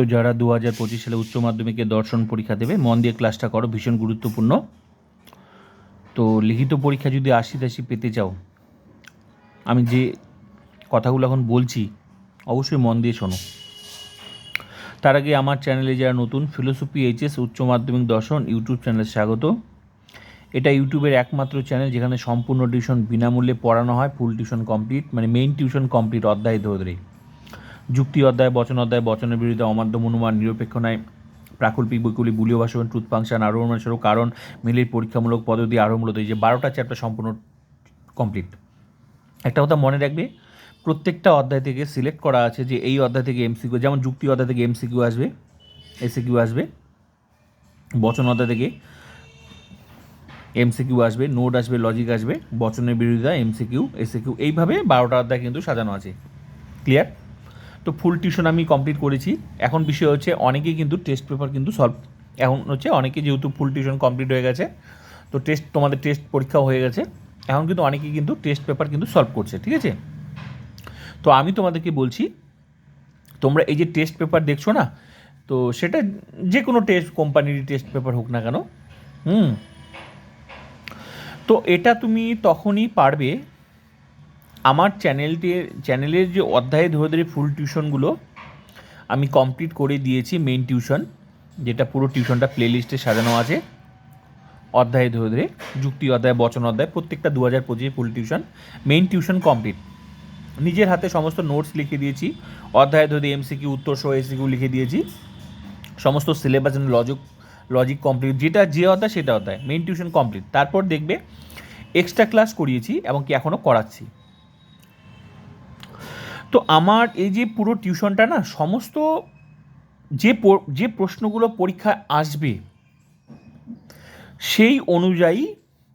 তো যারা দু হাজার পঁচিশ সালে উচ্চ মাধ্যমিকে দর্শন পরীক্ষা দেবে, মন দিয়ে ক্লাসটা করো, ভীষণ গুরুত্বপূর্ণ। তো লিখিত পরীক্ষা যদি আশি তাশি পেতে চাও, আমি যে কথাগুলো এখন বলছি, অবশ্যই মন দিয়ে শোনো। তার আগে আমার চ্যানেলে যারা নতুন ফিলোসফি এইচএস উচ্চ মাধ্যমিক দর্শন ইউটিউব চ্যানেলে স্বাগত। এটা ইউটিউবের একমাত্র চ্যানেল যেখানে সম্পূর্ণ টিউশন বিনামূল্যে পড়ানো হয় ফুল টিউশন কমপ্লিট মানে মেইন টিউশন কমপ্লিট অধ্যায় ধরে ধরে। যুক্তি অধ্যায়, বচন অধ্যায়, বচনের বিরুদ্ধে অমাধ্যম অনুমান, নিরপেক্ষ নয় প্রাকল্পিক বৈকল্পিক বুলীয় ভাষণ ট্রুথ ফাংশন আরও অনুসারও কারণ, মিলির পরীক্ষামূলক পদ্ধতি আরও মূলত এই যে বারোটা চ্যাপ্টার সম্পূর্ণ কমপ্লিট একটা কথা মনে রাখবে, প্রত্যেকটা অধ্যায় থেকে সিলেক্ট করা আছে যে এই অধ্যায় থেকে এমসিকিউ যেমন যুক্তি অধ্যায় থেকে এমসিকিউ আসবে এসিকিউ আসবে, বচন অধ্যায় থেকে এমসিকিউ আসবে, নোট আসবে লজিক আসবে, বচনের বিরোধিতা এমসিকিউ এসিকিউ এইভাবে বারোটা অধ্যায় কিন্তু সাজানো আছে। ক্লিয়ার তো ফুল টিউশন আমি কমপ্লিট করেছি। এখন বিষয় হচ্ছে অনেকেই কিন্তু টেস্ট পেপার কিন্তু সলভ এখন হচ্ছে অনেকে যেহেতু ফুল টিউশন কমপ্লিট হয়ে গেছে, তো টেস্ট তোমাদের টেস্ট পরীক্ষা হয়ে গেছে। এখন কিন্তু অনেকেই কিন্তু টেস্ট পেপার কিন্তু সলভ করছে, ঠিক আছে? তো আমি তোমাদেরকে বলছি, তোমরা এই যে টেস্ট পেপার দেখছ না, তো সেটা যে কোনো টেস্ট কোম্পানির টেস্ট পেপার হোক না কেন, হুম? তো এটা তুমি তখনই পারবে আমার চ্যানেলটির চ্যানেলের যে অধ্যায়ে ধরে ধরে ফুল টিউশনগুলো আমি কমপ্লিট করে দিয়েছি মেইন টিউশন যেটা পুরো টিউশনটা প্লেলিস্টে সাজানো আছে। অধ্যায়ে ধরে ধরে, যুক্তি অধ্যায়, বচন অধ্যায়, প্রত্যেকটা দু হাজার পঁচিশে full tuition main tuition complete নিজের হাতে সমস্ত নোটস লিখে দিয়েছি, অধ্যায় ধরে এমসিকিউ উত্তর সহ এসিকিউ লিখে দিয়েছি। সমস্ত সিলেবাস লজিক লজিক কমপ্লিট যেটা যে অধ্যায় সেটা অধ্যায় মেইন টিউশন কমপ্লিট তারপর দেখবে এক্সট্রা ক্লাস করিয়েছি এবং কি এখনও করাচ্ছি। তো আমার এই যে পুরো টিউশনটা না, সমস্ত যে যে প্রশ্নগুলো পরীক্ষায় আসবে, সেই অনুযায়ী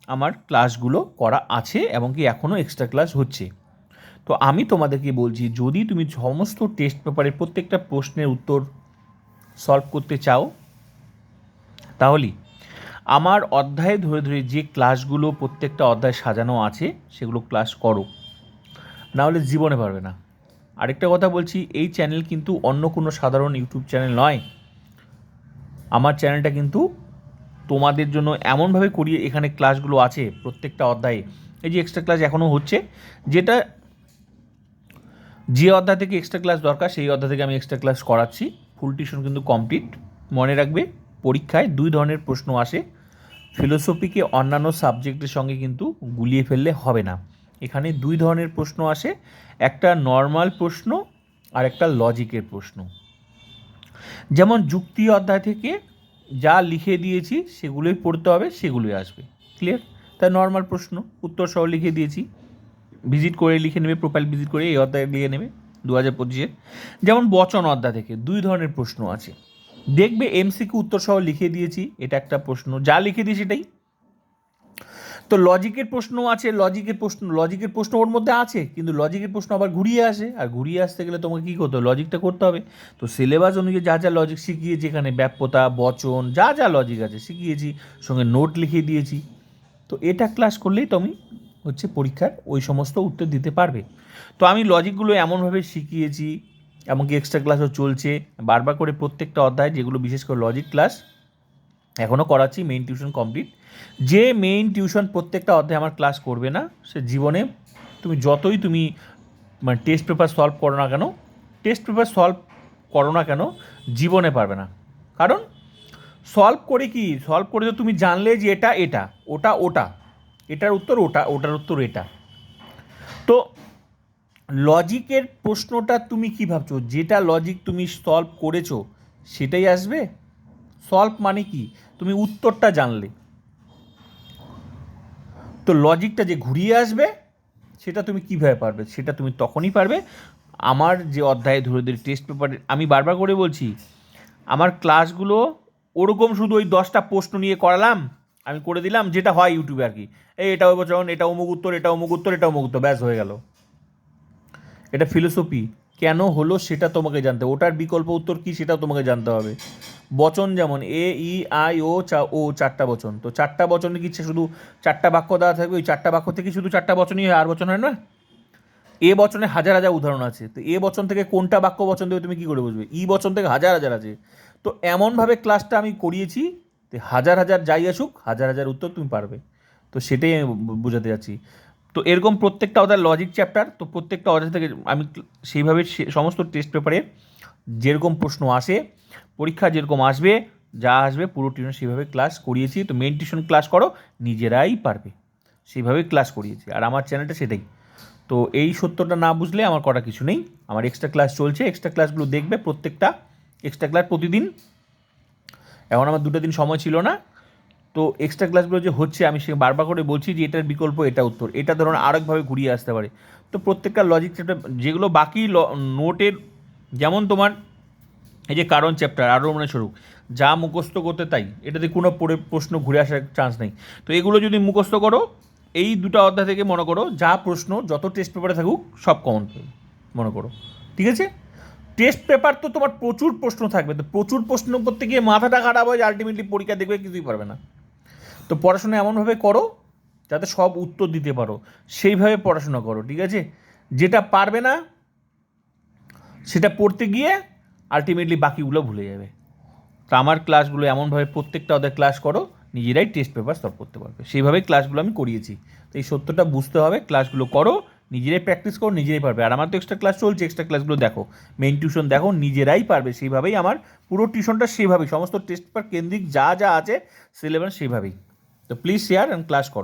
আমার ক্লাসগুলো করা আছে এবং কি এখনও এক্সট্রা ক্লাস হচ্ছে। তো আমি তোমাদেরকে বলছি, যদি তুমি সমস্ত টেস্ট পেপারের প্রত্যেকটা প্রশ্নের উত্তর সলভ করতে চাও তাহলেই আমার অধ্যায়ে ধরে ধরে যে ক্লাসগুলো প্রত্যেকটা অধ্যায় সাজানো আছে, সেগুলো ক্লাস করো। না হলে জীবনে পারবে না। আরেকটা কথা বলছি, এই চ্যানেল কিন্তু অন্য কোনো সাধারণ ইউটিউব চ্যানেল নয়। আমার চ্যানেলটা কিন্তু তোমাদের জন্য এমনভাবে করিয়ে এখানে ক্লাসগুলো আছে প্রত্যেকটা অধ্যায়ে। এই যে এক্সট্রা ক্লাস এখনও হচ্ছে, যেটা যে অধ্যায় থেকে এক্সট্রা ক্লাস দরকার, সেই অধ্যায় থেকে আমি এক্সট্রা ক্লাস করাচ্ছি। ফুল টিউশন কিন্তু কমপ্লিট মনে রাখবে, পরীক্ষায় দুই ধরনের প্রশ্ন আসে। ফিলোসফিকে অন্যান্য সাবজেক্টের সঙ্গে কিন্তু গুলিয়ে ফেললে হবে না। এখানে দুই ধরনের প্রশ্ন আসে, একটা নর্মাল প্রশ্ন আর একটা লজিকের প্রশ্ন। যেমন যুক্তি অধ্যায় থেকে যা লিখে দিয়েছি সেগুলোই পড়তে হবে, সেগুলোই আসবে। ক্লিয়ার তাই নর্মাল প্রশ্ন, উত্তর সহ লিখে দিয়েছি। ভিজিট করে লিখে নেবে প্রোফাইল ভিজিট করে এই অধ্যায় লিখে নেবে দু হাজার পঁচিশে। যেমন বচন অধ্যায় থেকে দুই ধরনের প্রশ্ন আছে। দেখবে এমসিকিউ উত্তর সহ লিখে দিয়েছি, এটা একটা প্রশ্ন। যা লিখে দিই সেটাই। তো লজিকের প্রশ্ন আছে লজিকের প্রশ্ন লজিকের প্রশ্ন ওর মধ্যে আছে, কিন্তু লজিকের প্রশ্ন আবার ঘুরিয়ে আসে, আর ঘুরিয়ে আসতে গেলে তোমাকে কী করতে হবে? লজিকটা করতে হবে। তো সিলেবাস অনুযায়ী যা যা লজিক শিখিয়েছি এখানে ব্যাপ্যতা, বচন, যা যা লজিক আছে শিখিয়েছি, সঙ্গে নোট লিখে দিয়েছি। তো এটা ক্লাস করলেই তুমি হচ্ছে পরীক্ষার ওই সমস্ত উত্তর দিতে পারবে। তো আমি লজিকগুলো এমনভাবে শিখিয়েছি, এমনকি এক্সট্রা ক্লাসও চলছে। বারবার করে প্রত্যেকটা অধ্যায় যেগুলো বিশেষ করে লজিক ক্লাস এখনও করাচ্ছি মেইন টিউশন কমপ্লিট যে মেইন টিউশন প্রত্যেকটা অধ্যায়ে আমার ক্লাস করবে না, সে জীবনে তুমি যতই তুমি মানে টেস্ট পেপার সলভ করো না কেন টেস্ট পেপার সলভ করো না কেন, জীবনে পারবে না। কারণ সলভ করে কি? সলভ করে তো তুমি জানলে যে এটা এটা, ওটা ওটা, এটার উত্তর ওটা, ওটার উত্তর এটা। তো লজিকের প্রশ্নটা তুমি কি ভাবছ? যেটা লজিক তুমি সলভ করেছ, সেটাই আসবে? সলভ মানে কি? তুমি উত্তরটা জানলে। তো লজিকটা যে ঘুরিয়ে আসবে, সেটা তুমি কীভাবে পারবে? সেটা তুমি তখনই পারবে। আমার যে অধ্যায়ে ধরে ধরে টেস্ট পেপারে আমি বারবার করে বলছি, আমার ক্লাসগুলো ওরকম শুধু ওই দশটা প্রশ্ন নিয়ে করালাম, আমি করে দিলাম, যেটা হয় ইউটিউবে আর কি। এই এটা বচন এটা অমুক উত্তর, এটা অমুক উত্তর, এটা অমুক উত্তর, ব্যাস হয়ে গেল। এটা ফিলোসফি কেন হলো সেটা তোমাকে জানতে ওটার বিকল্প উত্তর কী সেটাও তোমাকে জানতে হবে। বচন যেমন, এ, ই, আই, ও, চা, ও, চারটা বচন। তো চারটা বচনে কি শুধু চারটা বাক্য দেওয়া থাকবে? ওই চারটা বাক্য থেকে শুধু চারটা বচনই হয়, আর বচন হয় না? এ বচনে হাজার হাজার উদাহরণ আছে। তো এ বচন থেকে কোনটা বাক্য বচন দেবে তুমি কী করে বুঝবে? ই বচন থেকে হাজার হাজার আছে। তো এমনভাবে ক্লাসটা আমি করিয়েছি হাজার হাজার যাই আসুক, হাজার হাজার উত্তর তুমি পারবে। তো সেটাই আমি বোঝাতে যাচ্ছি। তো এরকম প্রত্যেকটা ওদের লজিক চ্যাপ্টার তো প্রত্যেকটা অর্ডার থেকে আমি সেইভাবে সমস্ত টেস্ট পেপারে যেরকম প্রশ্ন আসে, পরীক্ষা যেরকম আসবে, যা আসবে, পুরো টিউশন সেইভাবে ক্লাস করিয়েছি। তো মেন টিউশন ক্লাস করো, নিজেরাই পারবে। সেইভাবে ক্লাস করিয়েছি। আর আমার চ্যানেলটা সেটাই। তো এই সত্যটা না বুঝলে আমার করা কিছু নেই। আমার এক্সট্রা ক্লাস চলছে এক্সট্রা ক্লাসগুলো দেখবে প্রত্যেকটা এক্সট্রা ক্লাস প্রতিদিন। এখন আমার দুটো দিন সময় ছিল না। তো এক্সট্রা ক্লাসগুলো যে হচ্ছে, আমি সে বারবার করে বলছি যে এটার বিকল্প, এটা উত্তর। এটা ধরুন আরেকভাবে ঘুরিয়ে আসতে পারে। তো প্রত্যেকটা লজিক চ্যাপ্টার যেগুলো বাকি নোটের যেমন তোমার এই যে কারণ চ্যাপ্টার আরও মানে স্বরূপ যা মুখস্থ করতে তাই, এটাতে কোনো পড়ে, প্রশ্ন ঘুরে আসার চান্স নেই। তো এগুলো যদি মুখস্থ করো, এই দুটো অধ্যায় থেকে মনে করো, যা প্রশ্ন, যত টেস্ট পেপারে থাকুক, সব কমন পাবে মনে করো। ঠিক আছে? টেস্ট পেপার তো তোমার প্রচুর প্রশ্ন থাকবে। তো প্রচুর প্রশ্ন করতে গিয়ে মাথাটা খারাপ হয় আলটিমেটলি পরীক্ষা দেখবে কিছুই পারবে না। তো পড়াশোনা এমনভাবে করো যাতে সব উত্তর দিতে পারো। সেইভাবে পড়াশোনা করো, ঠিক আছে? যেটা পারবে না, সেটা পড়তে গিয়ে আলটিমেটলি বাকিগুলো ভুলে যাবে। তো আমার ক্লাসগুলো এমনভাবে প্রত্যেকটা ওদের ক্লাস করো, নিজেরাই টেস্ট পেপার সলভ করতে পারবে। সেইভাবেই ক্লাসগুলো আমি করিয়েছি। তো এই সত্যটা বুঝতে হবে ক্লাসগুলো করো, নিজেরাই প্র্যাকটিস করো, নিজেরাই পারবে। আর আমার তো এক্সট্রা ক্লাস চলছে এক্সট্রা ক্লাসগুলো দেখো। মেইন টিউশন দেখো, নিজেরাই পারবে। সেইভাবেই আমার পুরো টিউশনটা সেইভাবেই, সমস্ত টেস্ট পেপার কেন্দ্রিক যা যা আছে সিলেবাস সেইভাবেই। তো প্লিজ শেয়ার অ্যান্ড ক্লাস করো।